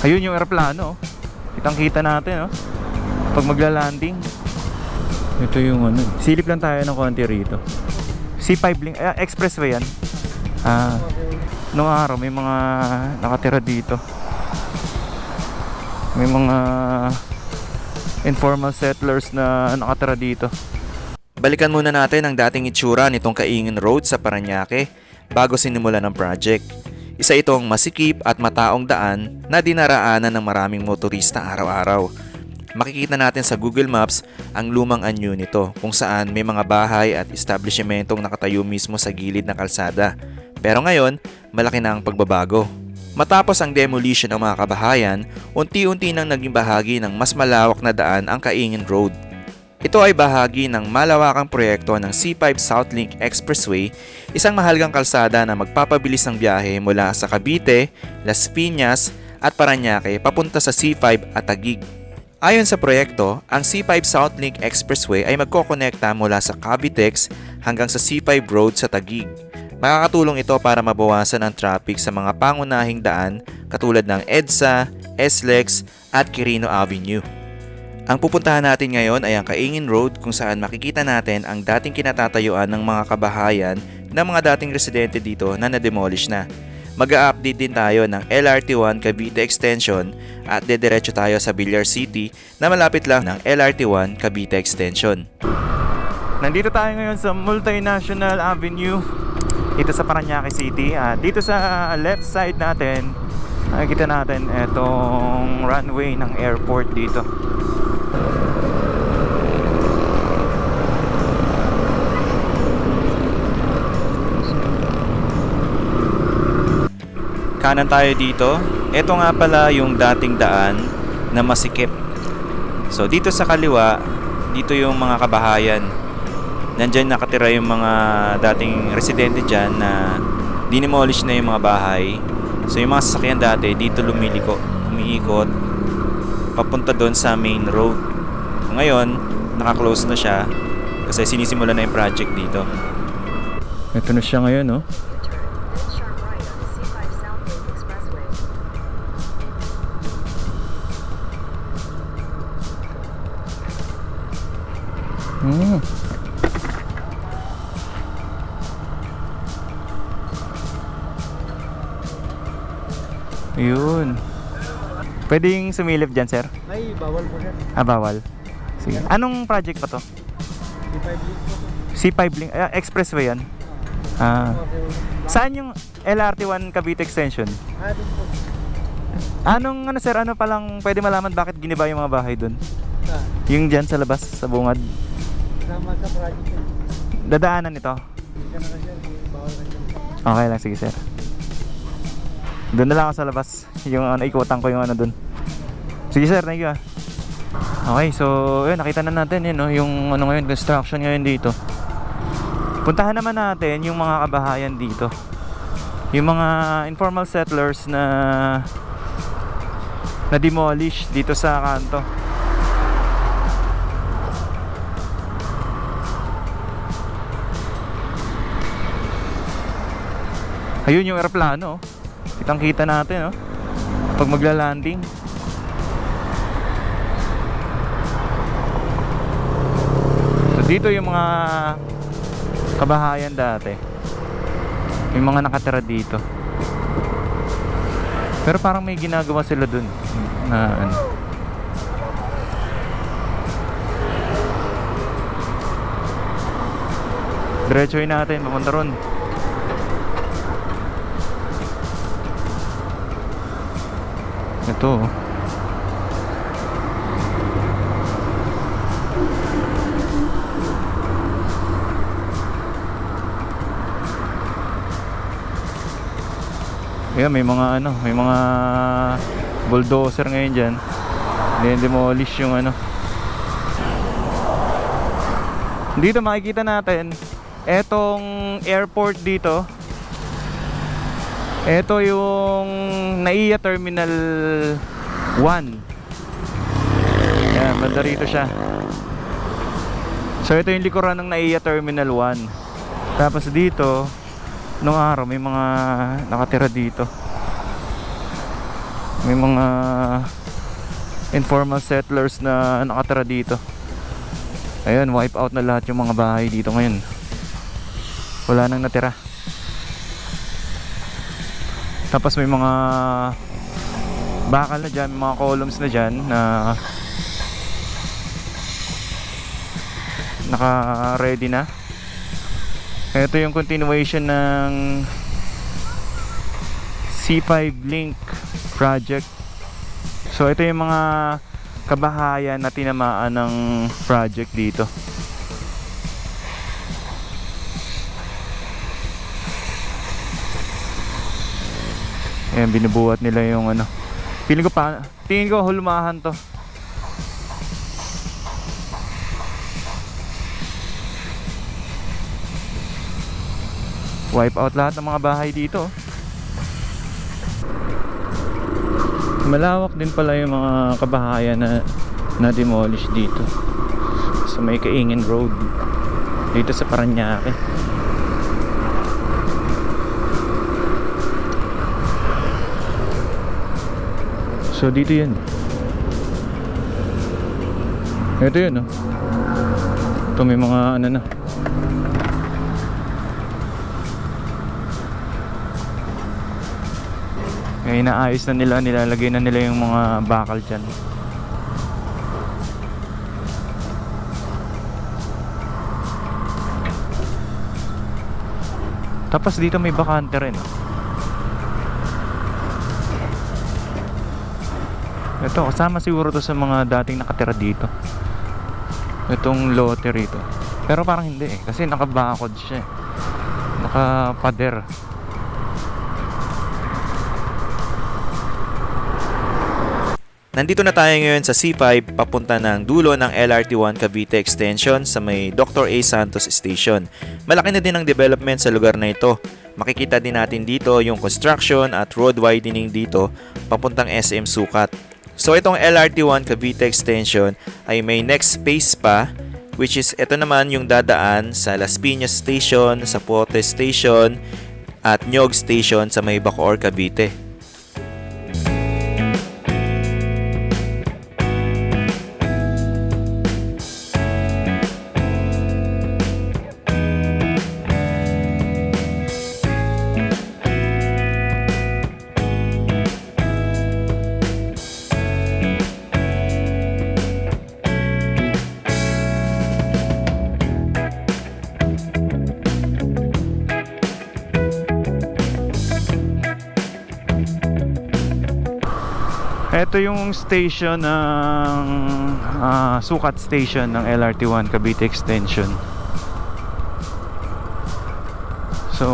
Ayun yung aeroplano. oh. Kitang-kita natin, oh. Pag magla-landing. Ito yung ano. Silip lang tayo ng konti rito. C5 link, eh, expressway yan. Ah, nung araw may mga nakatira dito. May mga informal settlers na nakatira dito. Balikan muna natin ang dating itsura nitong Kaingin Road sa Paranaque bago sinimulan ng project. Isa itong masikip at mataong daan na dinaraanan ng maraming motorista araw-araw. Makikita natin sa Google Maps ang lumang anyo nito kung saan may mga bahay at establishmentong nakatayo mismo sa gilid ng kalsada. Pero ngayon, malaki na ang pagbabago. Matapos ang demolition ng mga kabahayan, unti-unti nang naging bahagi ng mas malawak na daan ang Kaingin Road. Ito ay bahagi ng malawakang proyekto ng C5 Southlink Expressway, isang mahalagang kalsada na magpapabilis ng biyahe mula sa Cavite, Las Piñas at Parañaque papunta sa C5 at Taguig. Ayon sa proyekto, ang C5 Southlink Expressway ay magkokonekta mula sa Cavitex hanggang sa C5 Road sa Taguig. Makakatulong ito para mabawasan ang traffic sa mga pangunahing daan katulad ng EDSA, SLEX at Quirino Avenue. Ang pupuntahan natin ngayon ay ang Kaingin Road kung saan makikita natin ang dating kinatatayuan ng mga kabahayan ng mga dating residente dito na na-demolish na. Mag-a-update din tayo ng LRT1 Cavite Extension at dediretso tayo sa Villar City na malapit lang ng LRT1 Cavite Extension. Nandito tayo ngayon sa Multinational Avenue dito sa Paranaque City. Ah, dito sa left side natin, nakikita natin itong runway ng airport dito. Kanan tayo dito. Ito nga pala yung dating daan na masikip. So dito sa kaliwa, dito yung mga kabahayan. Nandyan nakatira yung mga dating residente dyan na dinemolish na yung mga bahay. So yung mga sasakyan dati dito lumiliko, umiikot papunta doon sa main road. Ngayon, naka-close na siya kasi sinisimula na yung project dito. Ito na siya ngayon, no? Sharp Yun. Pwedeng sumilip dyan, sir? Ay, bawal po sir. Ah, bawal. Sige. Anong project pa to? Di 5 link po. C5 link, ah, expressway yan. Ah. Saan yung LRT1 Cavite Extension? Ah, dun po. Anong ano sir, ano palang pwede malaman bakit giniba yung mga bahay doon? Sa, Yung dyan sa labas, sa bungad. sama sa project. Dadaanan ito. Hindi ka na ka sir. Bawal dyan. Okay lang, sige sir. Doon na lang ako sa labas. Yung ano, ikutan ko yung ano doon. Sige sir, thank you ah. Okay, so yun, nakita na natin yun, no, yung ano ngayon, construction ngayon dito. Puntahan naman natin yung mga kabahayan dito. Yung mga informal settlers na na demolish dito sa kanto. Ayun yung aeroplano. oh. Kitang-kita natin, oh. Pag magla-landing. So dito yung mga kabahayan dati. Yung mga nakatira dito. Pero parang may ginagawa sila dun na ano. Diretsuhin natin, papunta ron. Ito. oh. Ayan, may mga ano, may mga bulldozer ngayon dyan. demolish yung ano. Dito makikita natin, etong airport dito, ito yung NAIA Terminal 1. Ayan, banda rito siya. So ito yung likuran ng NAIA Terminal 1. Tapos dito, nung araw may mga nakatira dito. May mga informal settlers na nakatira dito. Ayun, wipe out na lahat yung mga bahay dito ngayon. Wala nang natira. Tapos may mga bakal na dyan, mga columns na dyan na naka-ready na. Ito yung continuation ng C5 Link project. So ito yung mga kabahayan na tinamaan ng project dito. Ayan, binubuhat nila yung ano. Feeling ko pa, tingin ko hulmahan to. Wipe out lahat ng mga bahay dito. Malawak din pala yung mga kabahayan na na-demolish dito. Sa may Kaingin Road. Dito sa Paranaque. So dito yun. Ito yun, no? Ito may mga ano na. Kaya inaayos na nila, nilalagay na nila yung mga bakal dyan. Tapos dito may bakante rin. Ito, kasama siguro to sa mga dating nakatira dito. Itong lote rito. Pero parang hindi eh, kasi nakabakod siya eh. Nakapader. Nandito na tayo ngayon sa C5 papunta ng dulo ng LRT1 Cavite Extension sa may Dr. A. Santos Station. Malaki na din ang development sa lugar na ito. Makikita din natin dito yung construction at road widening dito papuntang SM Sukat. So itong LRT1 Cavite Extension ay may next phase pa which is ito naman yung dadaan sa Las Piñas Station, sa Pote Station at Nyog Station sa may Bacoor, Cavite. Ito yung station ng ah, Sukat Station ng LRT1 Cavite Extension. So,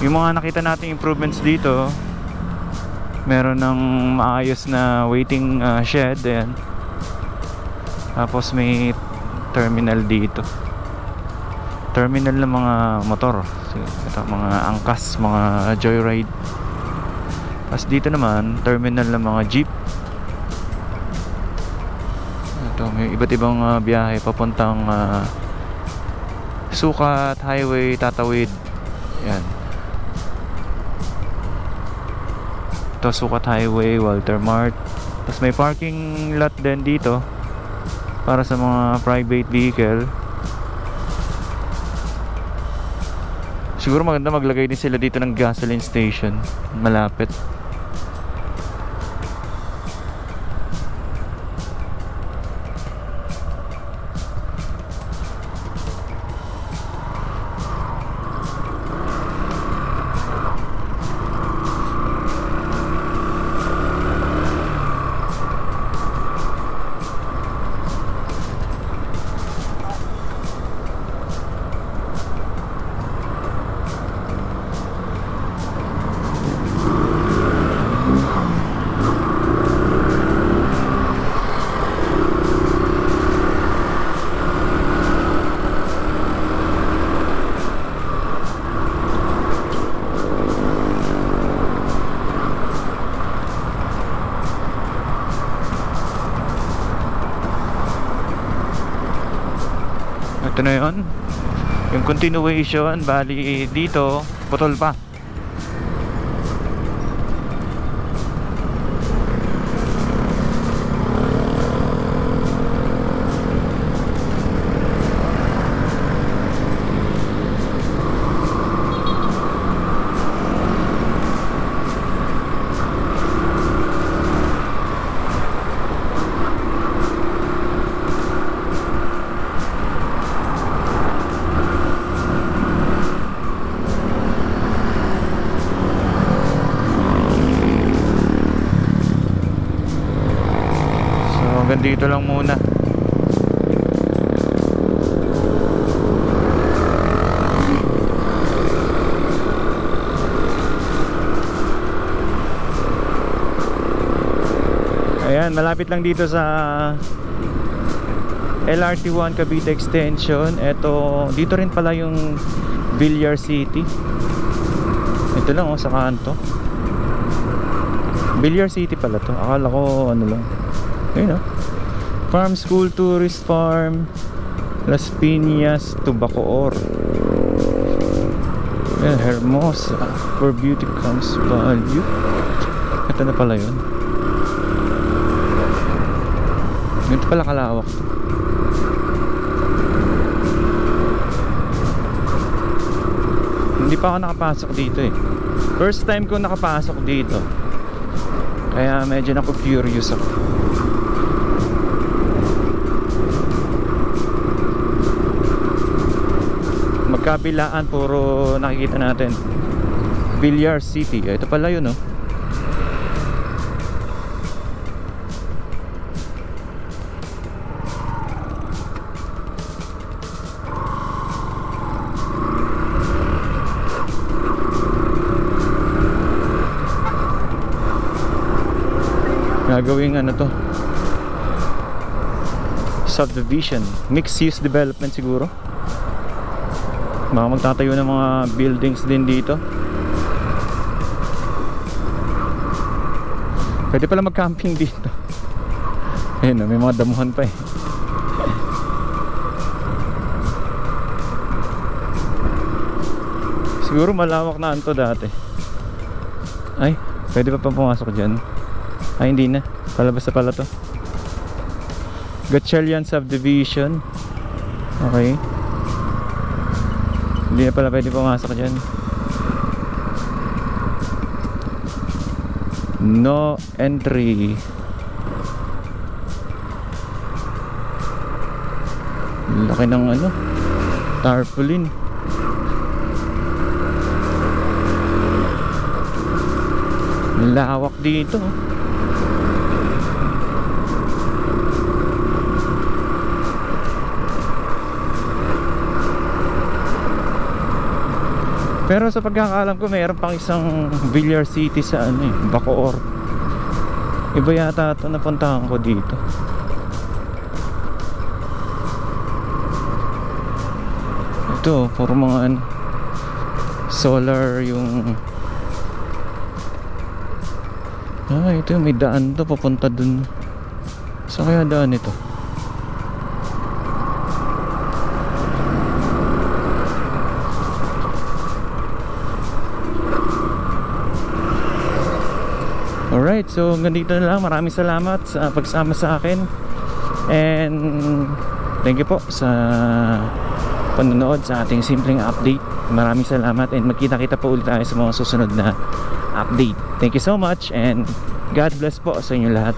yung mga nakita nating improvements dito, meron ng maayos na waiting ah, shed, ayan. Tapos may terminal dito. Terminal ng mga motor. So, ito, mga angkas, mga joyride. Tapos dito naman, terminal ng mga jeep. Ito, may iba't ibang ah, biyahe papuntang ah, Sukat, Highway, Tatawid. Yan. Ito, Sukat Highway, Walter Mart. Tapos may parking lot din dito para sa mga private vehicle. Siguro maganda maglagay din sila dito ng gasoline station malapit. Ito na yun. Yung continuation, bali dito, putol pa. Dito lang muna. Ayan, malapit lang dito sa LRT1 Cavite Extension. Ito, dito rin pala yung Villar City. Ito lang oh, sa kanto. Villar City pala to. Akala ko ano lang. Ayun oh. Farm School Tourist Farm Las Piñas, Tubacoor. Ayan, Hermosa. Where beauty comes value. Ito na pala yun. Ganito pala kalawak to. Hindi pa ako nakapasok dito eh. First time ko nakapasok dito. Kaya medyo naku curious ako. Magkabilaan puro nakikita natin. Villar City. Ito pala yun oh. gagawing ano to subdivision mixed use development siguro baka magtatayo ng mga buildings din dito pwede pala mag camping dito ayun may mga damuhan pa eh siguro malawak na anto dati ay pwede pa pa pumasok dyan ay, hindi na. Palabas na pala to. Gatchalian Subdivision. Okay. Hindi na pala pwede pumasok dyan. No entry. Laki ng ano. Tarpaulin. Lawak dito. oh. Pero sa pagkakaalam ko, mayroon pang isang Villar City sa ano eh, Bacoor. Iba yata ito napuntahan ko dito. Ito, puro mga ano, solar yung Ah, ito may daan to papunta dun. Saan kaya daan ito? Alright, so hanggang dito na lang. Maraming salamat sa pagsama sa akin. And thank you po sa panonood sa ating simpleng update. Maraming salamat and magkita-kita po ulit tayo sa mga susunod na update. Thank you so much and God bless po sa inyo lahat.